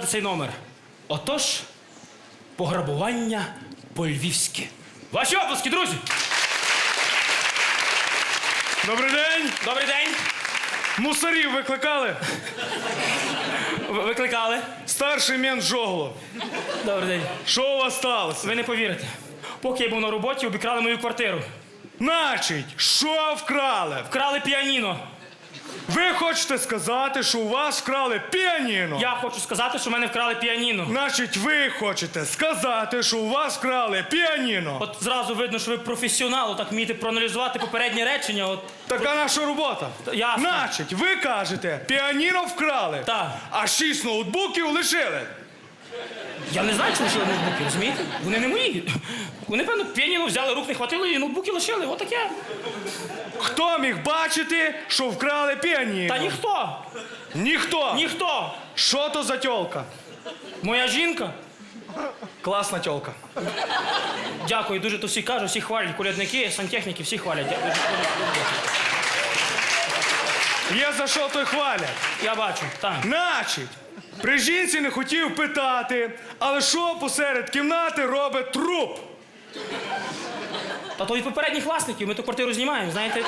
показати цей номер. Отож, пограбування по-львівськи. Ваші оплески, друзі! Добрий день! Добрий день! Мусорів викликали. Ви- Викликали? Старший мент Жогло. Добрий день. Що у вас сталося? Ви не повірите. Поки я був на роботі, обікрали мою квартиру. Значить, що вкрали? Вкрали піаніно. Ви хочете сказати, що у вас вкрали піаніно? Я хочу сказати, що в мене вкрали піаніно. Значить, ви хочете сказати, що у вас вкрали піаніно? От зразу видно, що ви професіонал, так вмієте проаналізувати попереднє речення. От Така наша робота. Ясно. Значить, ви кажете, піаніно вкрали, Так. а шість ноутбуків лишили. Я не знаю, чому лишили ноутбуки, розумієте? Вони не мої. Вони, певно, піаніно взяли, рук не хватило і ноутбуки лишили. Отаке. Хто міг бачити, що вкрали піаніно? Та ніхто. Ніхто. Ніхто. Що то за тьолка? Моя жінка. Класна тьолка. Дякую, дуже то всі кажуть, всі хвалять. Колядники, сантехніки, всі хвалять. Я, дуже- дуже- дуже- Є за що то й хвалять. я бачу, так. Значить, при жінці не хотів питати, але що посеред кімнати робить труп? Та то від попередніх власників, ми ту квартиру знімаємо, знаєте.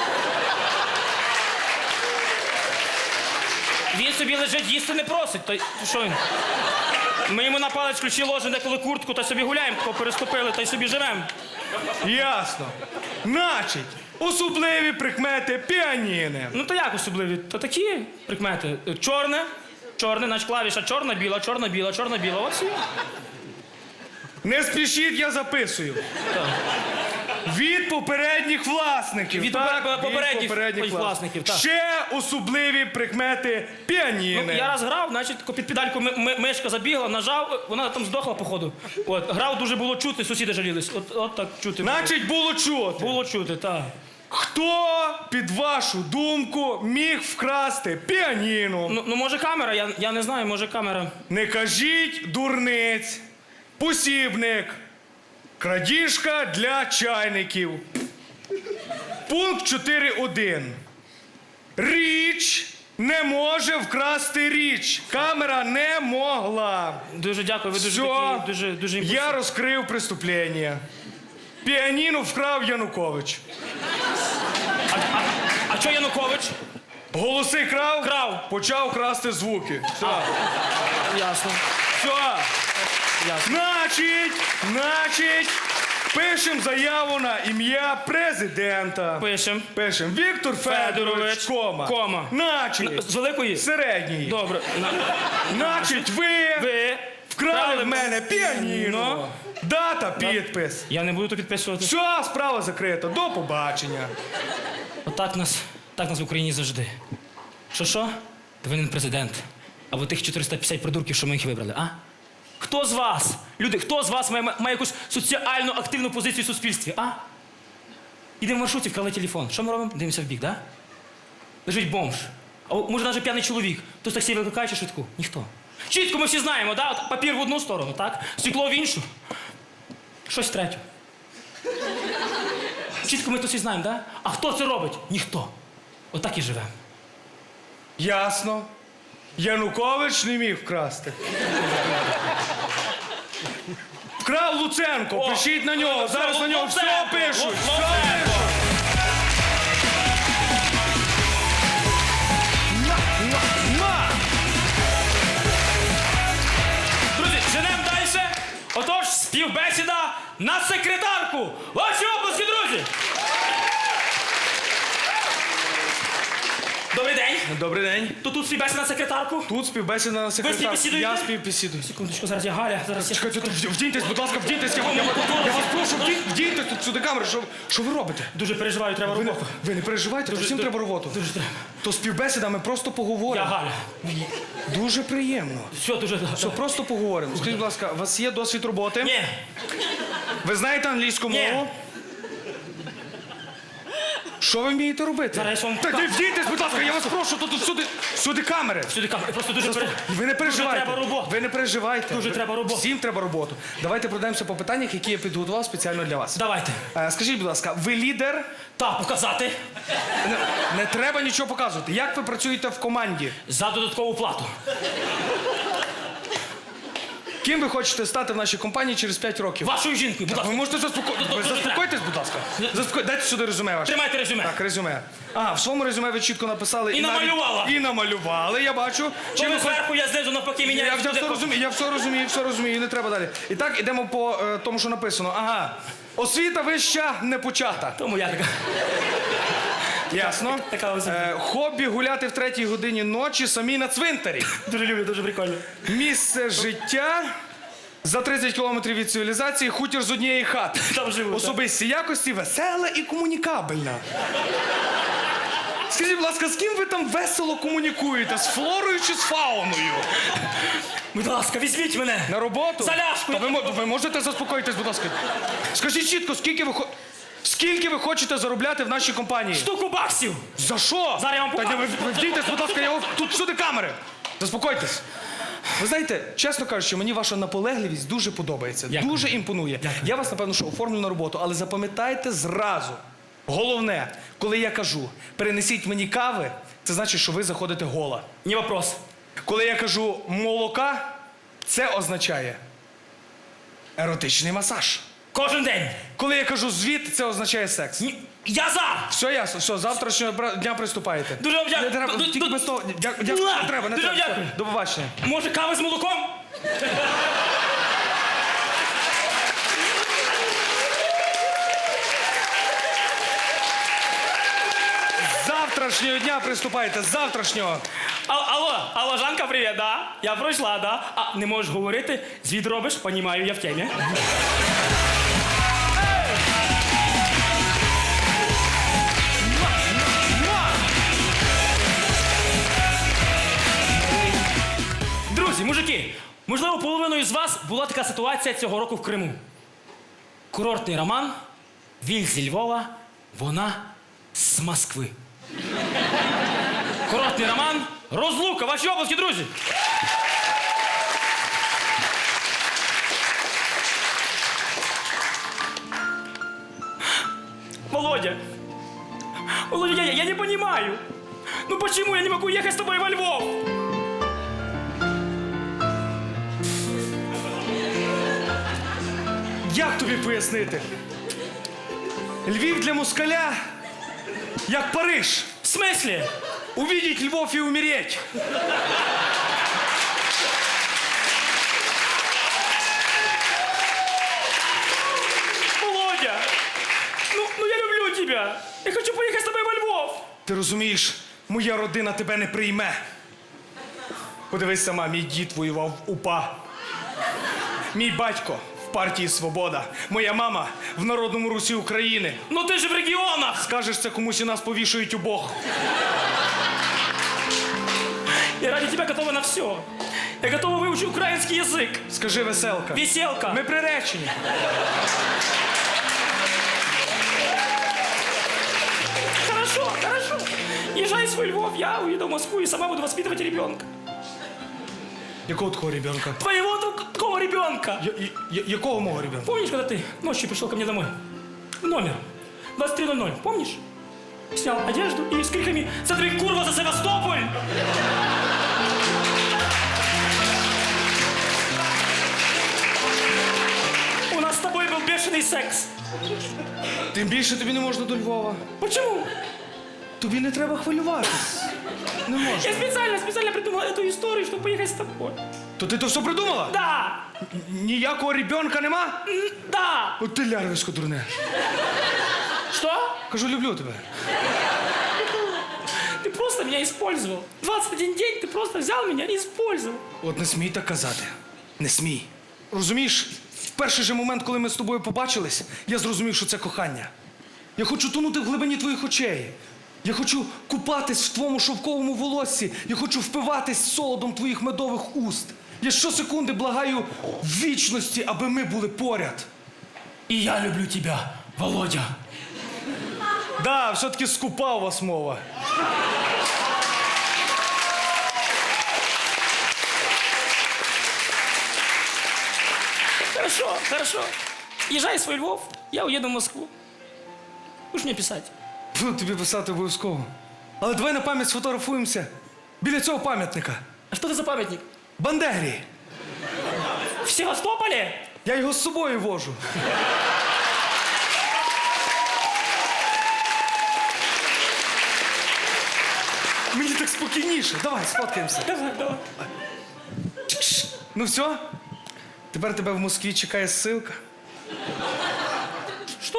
Він собі лежить, їсти не просить. То що він? Ми йому на палець ключі ложимо деколи куртку, та собі гуляємо, тако переступили, та й собі живемо. Ясно. Значить, особливі прикмети піаніни. Ну то як особливі? То такі прикмети. Чорне, чорне, наче клавіша чорна, біла, чорна, біла, чорна, біла. Ось і. Не спішіть, я записую. Від попередніх власників. Від так? попер- попередніх власників, так. Ще особливі прикмети піаніни. Ну, я раз грав, значить, під педальку ми- ми- мишка забігла, нажав, вона там здохла, походу. От, грав дуже було чути, сусіди жалілись. От, от так чути. було. Значить, було чути. Було чути, так. Хто, під вашу думку, міг вкрасти піаніно? Ну, ну може камера, я, я не знаю, може камера. Не кажіть дурниць, посібник, крадіжка для чайників. Пункт 4.1. Річ не може вкрасти річ. Камера не могла. Дуже дякую, ви дуже Все, такі, дуже, дуже імпульсивні. я розкрив преступлення. Піаніно вкрав Янукович. А що Янукович? Голоси крав, Крав. почав красти звуки. Все. Ясно. Все. Значить, значить, пишем заяву на ім'я президента. Пишем. Пишем Віктор Федорович, Федорович, кома. кома. Значить, З великої? середній. Добре. На- Значить, ви, Ви вкрали в мене піаніно. Дата, підпис. Я не буду то підписувати. Все, справа закрита. До побачення. Отак нас, так нас в Україні завжди. Що що? Ти Винен президент. Або тих 450 придурків, що ми їх вибрали, а? Хто з вас? Люди, хто з вас має, має якусь соціально активну позицію в суспільстві, а? Ідемо в маршруті, вкрали телефон. Що ми робимо? Дивимося в бік, да? Лежить бомж. А може навіть п'яний чоловік. Хтось таксі викликає чи швидку? Ніхто. Чітко ми всі знаємо, да? От папір в одну сторону, так? Стекло в іншу. Щось третє. Чітко ми то всі знаємо, да? А хто це робить? Ніхто. Отак і живемо. Ясно. Янукович не міг вкрасти. Вкрав Луценко, пишіть на нього. Зараз на нього все пишуть. Все пишуть. На, на, на. Друзі, женемо далі. Отож, співбесіда на секретарку. Ваші обласки, друзі! Добрий день. Добрий день. То тут співбесіда на секретарку. Тут співбесіда на секретар. співбесідуєте? Я співбесідую. Секундочку, зараз я Галя. Зараз я... Чекайте, тут вдіньтесь, будь ласка, вдіньтесь. Я, я, я вас прошу, вдінь- вдіньтесь тут сюди камери. Що, що ви робите? Дуже переживаю, треба Ви не, роботу. ви не переживайте, всім дуже- треба роботу. Дуже треба. То співбесіда ми просто Я поговоримо. Галя. Дуже приємно. Все, дуже... Що просто поговоримо. Скажіть, будь ласка, у вас є досвід роботи? Ні. Ви знаєте англійську Ні. мову? Що ви вмієте робити? Зараз я вам Та покажу. дійтесь, будь ласка, я вас прошу, тут всюди, всюди камери. Сюди камера, просто дуже пере... Ви не переживайте. Дуже треба роботу. Ви не переживайте. Дуже Ви- треба роботу. Всім треба роботу. Давайте пройдемося по питаннях, які я підготував спеціально для вас. Давайте. Е, Скажіть, будь ласка, ви лідер? Та, показати Не, не треба нічого показувати. Як ви працюєте в команді? за додаткову плату. Ким ви хочете стати в нашій компанії через 5 років? Вашою жінкою, будь Ви ласка. можете заспокоїтись. Ви заспокойтесь, будь ласка. Заспоко... Дайте сюди резюме ваше. Тримайте резюме. Так, резюме. А, в своєму резюме ви чітко написали. І навіть- намалювала. І намалювали, я бачу. Чи ви ви хоч- зверху, я знизу навпаки міняю. я, все розумію, я все розумію, все розумію, не треба далі. І так, ідемо по е, тому, що написано. Ага. Освіта вища не почата. Тому я така. Ясно. така ось. Е, хобі гуляти в третій годині ночі самі на цвинтарі. Дуже люблю, дуже прикольно. Місце життя за 30 кілометрів від цивілізації, хутір з однієї хати. Там живу. так. Особисті якості весела і комунікабельна. Скажіть, будь ласка, з ким ви там весело комунікуєте? З флорою чи з фауною? Будь ласка, візьміть мене. На роботу? За ляшку. Та ви, мо- ви можете заспокоїтись, будь ласка. Скажіть чітко, скільки ви хо- Скільки ви хочете заробляти в нашій компанії? Штуку баксів. За що? Зараз я вам Та ні, ви, ви вдійтесь, будь ласка, я вам- тут всюди камери. Заспокойтесь. Ви знаєте, чесно кажучи, мені ваша наполегливість дуже подобається, Дякую. дуже імпонує. Я вас, напевно, що оформлю на роботу, але запам'ятайте зразу. Головне, коли я кажу, перенесіть мені кави, це значить, що ви заходите гола. Не вопрос. Коли я кажу молока, це означає еротичний масаж. Кожен день. Коли я кажу звіт, це означає секс. Ні, Я за! Все ясно, все, завтрашнього бра- дня приступаєте. Дуже вам дякую. Не треба, Ду- тільки ду- без того. Дя- Дякую, не треба, не Дуже треба. дякую. До побачення. Може, кави з молоком? З Завтрашнього дня приступайте, з завтрашнього. А, алло, алло, Жанка, привіт, да? Я пройшла, да? А не можеш говорити? Звіт робиш? Понімаю, я в темі. Друзі, мужики, можливо, половиною з вас була така ситуація цього року в Криму. Курортний роман, він зі Львова, вона з Москви. Короткий роман. Розлука. Ваші обласки, друзі. Володя. Володя, я, я не понимаю. Ну почему я не могу ехать с тобой во Львов? Як тобі пояснити? Львів для москаля, як Париж. В смысле? Увидеть Львов і умереть. Володя! Ну, ну я люблю тебя. Я хочу поехать с тобой во Львов. Ти розумієш, моя родина тебе не прийме. Подивись сама, мій дід воював в УПА. Мій батько в партії Свобода. Моя мама в Народному Русі України. Ну ты же в регионах. Скажеш це комусь і нас повішують обох. Я ради тебя готова на все. Я готова выучить украинский язык. Скажи веселка. Веселка. Ми приречені. Хорошо, хорошо. Езжай в свой Львов, я уеду в Москву и сама буду воспитывать ребенка. Якого такого ребенка? Твоего тук- такого ребенка. Я, я- якого мого ребенка? Помнишь, когда ты ночью пришел ко мне домой? В номер. 23.00, помнишь? Снял одежду и с криками «Смотри, курва, за Севастополь!» У нас с тобой был бешеный секс. Тим більше тобі не можна до Львова. Почему? Тобі не треба хвилюватись. Не можна. Я специально, специально придумала эту историю, чтобы поехать с тобой. То ти то все придумала? Да! Ніякого ребенка нема? М, Да! От ти лярвисько дурне. Что? Кажу, люблю тебе. Ты просто меня использовал. 21 день ты просто взял меня и использовал. От не смій так казати. Не смій. Розумієш, в перший же момент, коли ми з тобою побачились, я зрозумів, що це кохання. Я хочу тонути в глибині твоїх очей. Я хочу купатись в твоєму шовковому волоссі. Я хочу впиватись солодом твоїх медових уст. Я щосекунди благаю вічності, аби ми були поряд. И я люблю тебя, Володя. Да, все-таки скупа у вас мова. Хорошо, хорошо. Езжай в свой Львов, я уеду в Москву. Будешь мне писать? Буду тобі писати обов'язково. Але давай на пам'ять сфотографуємося біля цього пам'ятника. А что это за памятник? Бандері. В Севастополе? Я його з собою вожу. Мені так спокійніше. Давай, сфоткаємося. Давай, давай. Ну все? Тепер тебе в Москві чекає ссылка. Что?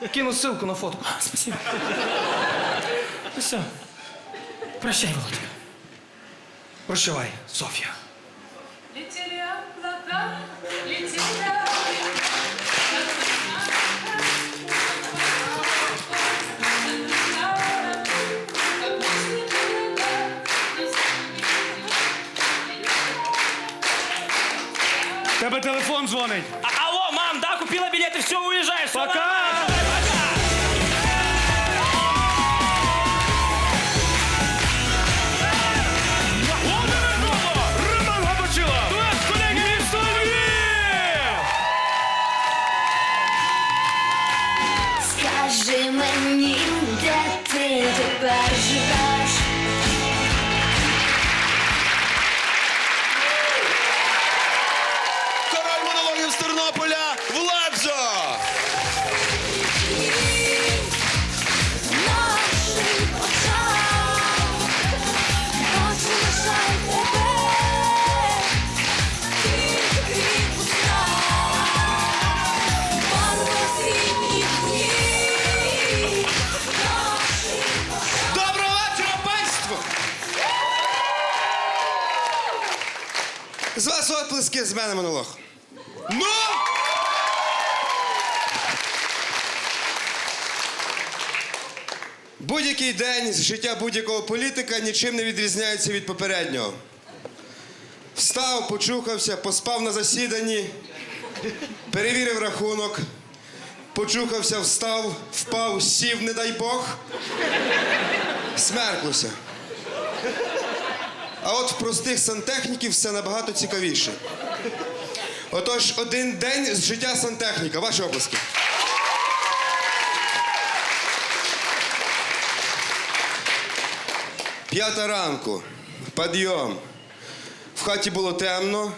Я кину ссылку на фотку. А, спасибо. Ну все. Прощай, Володя. Прощавай, Софія. Тебе телефон дзвонить. А, алло, мам, да, купила билеты, все, уезжаешь. пока. З вас оплески, з мене монолог. Ну! Будь-який день з життя будь-якого політика нічим не відрізняється від попереднього. Встав, почухався, поспав на засіданні, перевірив рахунок, почухався, встав, впав, сів, не дай Бог. Смерклося. А от в простих сантехніків все набагато цікавіше. Отож, один день з життя сантехніка. Ваші оплески. П'ята ранку. Підйом. В хаті було темно.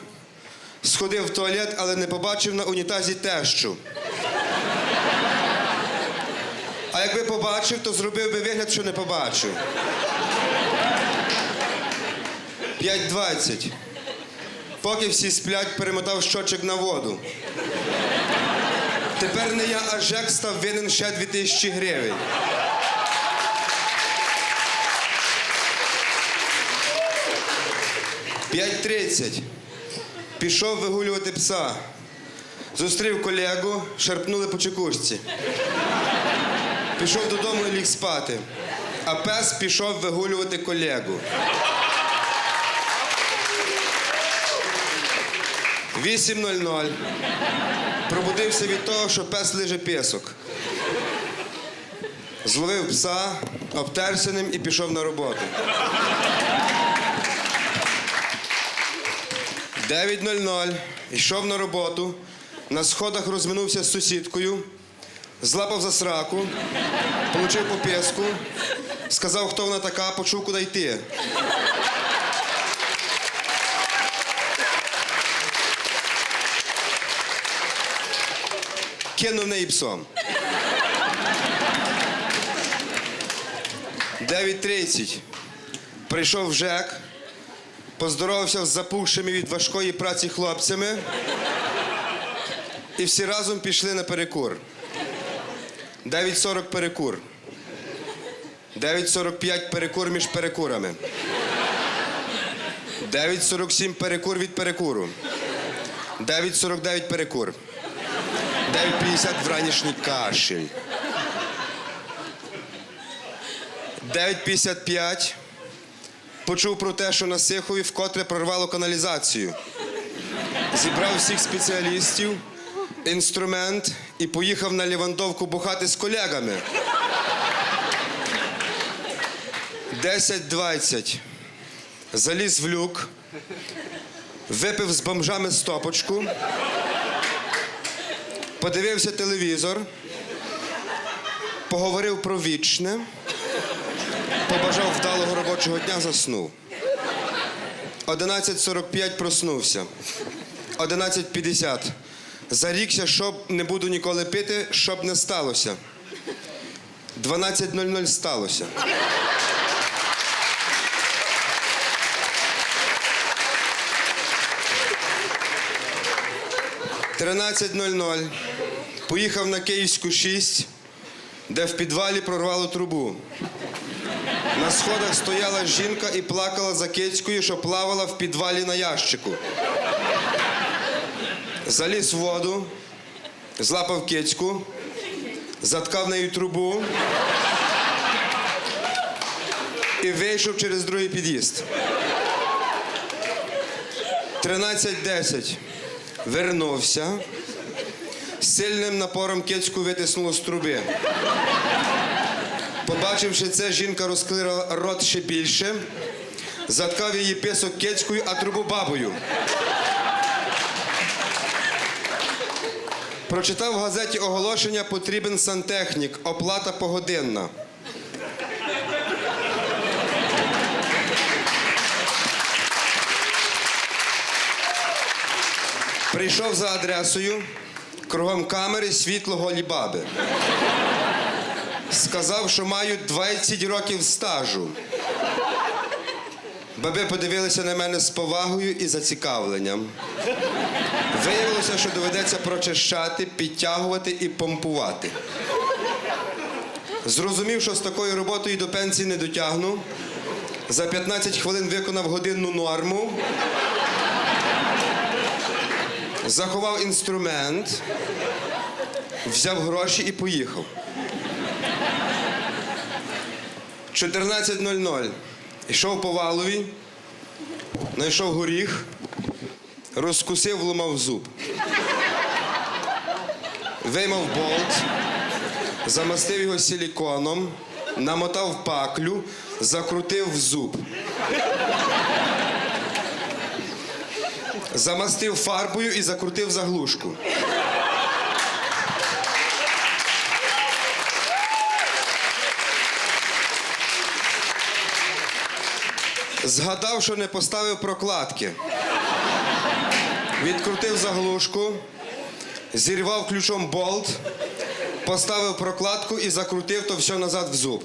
Сходив в туалет, але не побачив на унітазі тещу. А якби побачив, то зробив би вигляд, що не побачив. 5.20. Поки всі сплять, перемотав щочок на воду. Тепер не я, а Жек став винен ще 2000 гривень. П'ять тридцять. Пішов вигулювати пса. Зустрів колегу, шарпнули по чекушці. Пішов додому і ліг спати. А пес пішов вигулювати колегу. 8.00. Пробудився від того, що пес лиже пісок. Зловив пса, обтерся ним і пішов на роботу. 9.00. Йшов на роботу. На сходах розминувся з сусідкою, злапав за сраку, получив по піску, сказав, хто вона така, почув, куди йти. Кинув неї псом. 9.30. Прийшов Жек, поздоровався з запухшими від важкої праці хлопцями. І всі разом пішли на перекур. 9.40 перекур. 9.45 перекур між перекурами. 9.47 перекур від перекуру. 9.49 перекур. 9.50 вранішній кашель. 9.55 почув про те, що на Сихові вкотре прорвало каналізацію. Зібрав всіх спеціалістів, інструмент і поїхав на Лівандовку бухати з колегами. 10.20. Заліз в люк, випив з бомжами стопочку, подивився телевізор, поговорив про вічне, побажав вдалого робочого дня, заснув. 11.45 проснувся. 11.50. Зарікся, що не буду ніколи пити, щоб не сталося. 12.00 сталося. Тринадцять нуль ноль. Поїхав на Київську 6, де в підвалі прорвало трубу. На сходах стояла жінка і плакала за кицькою, що плавала в підвалі на ящику. Заліз в воду, злапав кицьку, заткав нею трубу і вийшов через другий під'їзд. 13.10. Вернувся. Сильним напором кицьку витиснуло з труби. Побачивши це, жінка розкрила рот ще більше, заткав її писок кицькою, а трубу бабою. Прочитав в газеті оголошення потрібен сантехнік, оплата погодинна. Прийшов за адресою, кругом камери світло голі баби. Сказав, що мають 20 років стажу. Баби подивилися на мене з повагою і зацікавленням. Виявилося, що доведеться прочищати, підтягувати і помпувати. Зрозумів, що з такою роботою до пенсії не дотягну. За 15 хвилин виконав годинну норму. Заховав інструмент, взяв гроші і поїхав. 14.00. Йшов по валові, знайшов горіх, розкусив, вломав зуб. Виймав болт, замастив його силіконом, намотав паклю, закрутив зуб. Замастив фарбою і закрутив заглушку. Згадав, що не поставив прокладки. Відкрутив заглушку, зірвав ключом болт, поставив прокладку і закрутив то все назад в зуб.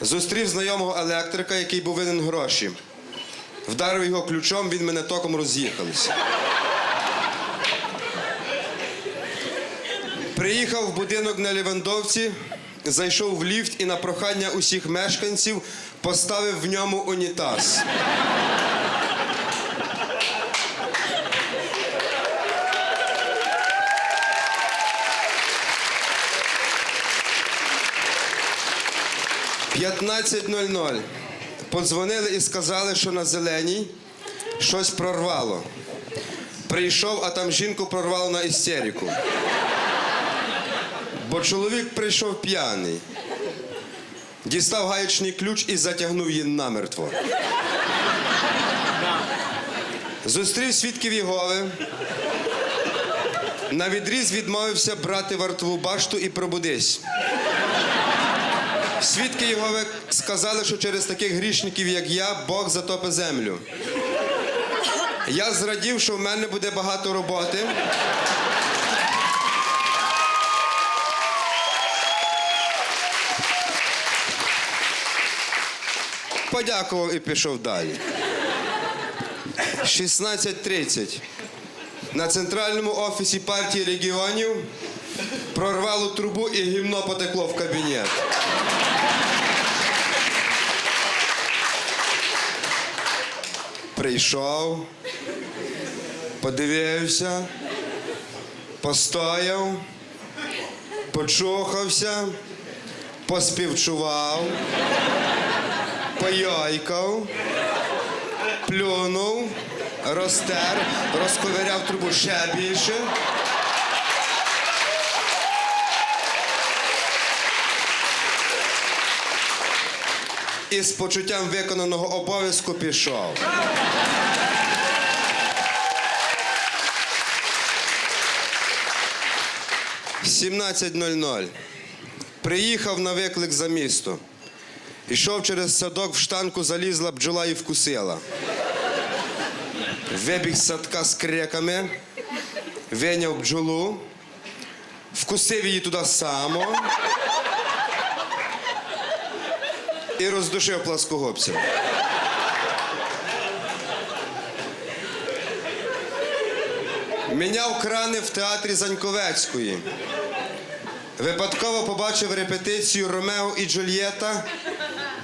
Зустрів знайомого електрика, який був винен гроші. Вдарив його ключом, він мене током роз'їхався. Приїхав в будинок на Лівандовці, зайшов в ліфт і на прохання усіх мешканців поставив в ньому унітаз. П'ятнадцять нуль ноль. Подзвонили і сказали, що на зеленій щось прорвало. Прийшов, а там жінку прорвало на істерику. Бо чоловік прийшов п'яний. Дістав гаючний ключ і затягнув її намертво. Зустрів свідків Єгови. На відріз відмовився брати вартову башту і пробудись. Свідки Єгови сказали, що через таких грішників, як я, Бог затопить землю. Я зрадів, що в мене буде багато роботи. Подякував і пішов далі. 16.30. На центральному офісі партії регіонів прорвало трубу і гімно потекло в кабінет. Прийшов, подивився, постояв, почухався, поспівчував, пояйкав, плюнув, розтер, розковиряв трубу ще більше. і з почуттям виконаного обов'язку пішов. «17.00. Приїхав на виклик за місто. Ішов через садок в штанку, залізла бджола і вкусила. Вибіг з садка з криками, виняв бджолу, вкусив її туди само і роздушив пласкогубцем. Міняв крани в театрі Заньковецької. Випадково побачив репетицію Ромео і Джульєта.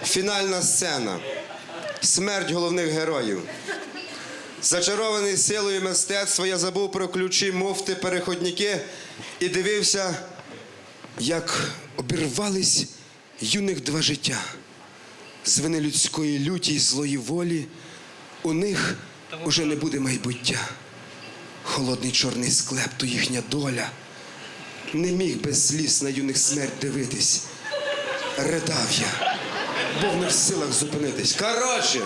Фінальна сцена. Смерть головних героїв. Зачарований силою мистецтва, я забув про ключі, муфти, переходники і дивився, як обірвались юних два життя. З вини людської люті й злої волі у них уже не буде майбуття. Холодний чорний склеп то їхня доля. Не міг без сліз на юних смерть дивитись. Ридав я, був не в силах зупинитись. Коротше.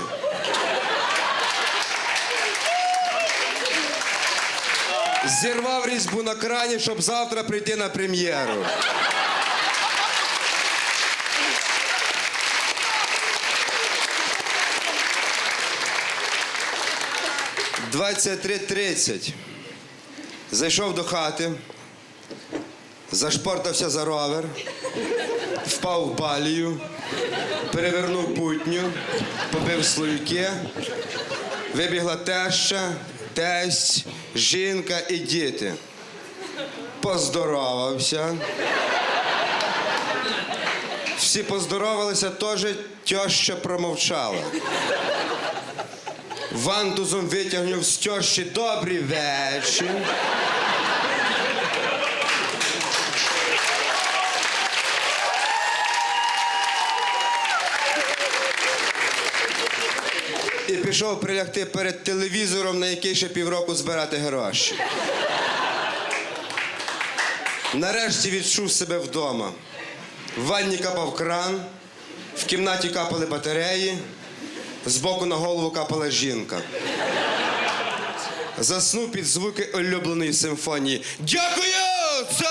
Зірвав різьбу на крані, щоб завтра прийти на прем'єру. Двадцять три тридцять. Зайшов до хати, зашпортався за ровер, впав в балію, перевернув путню, побив слоїки, вибігла теща, тесть, жінка і діти. Поздоровався. Всі поздоровалися, теж тьоща промовчала. Вантузом витягнув з тьощі добрий вечір. І пішов прилягти перед телевізором, на який ще півроку збирати гроші. Нарешті відчув себе вдома. В ванні капав кран, в кімнаті капали батареї, збоку на голову капала жінка. Заснув під звуки улюбленої симфонії. Дякую! Це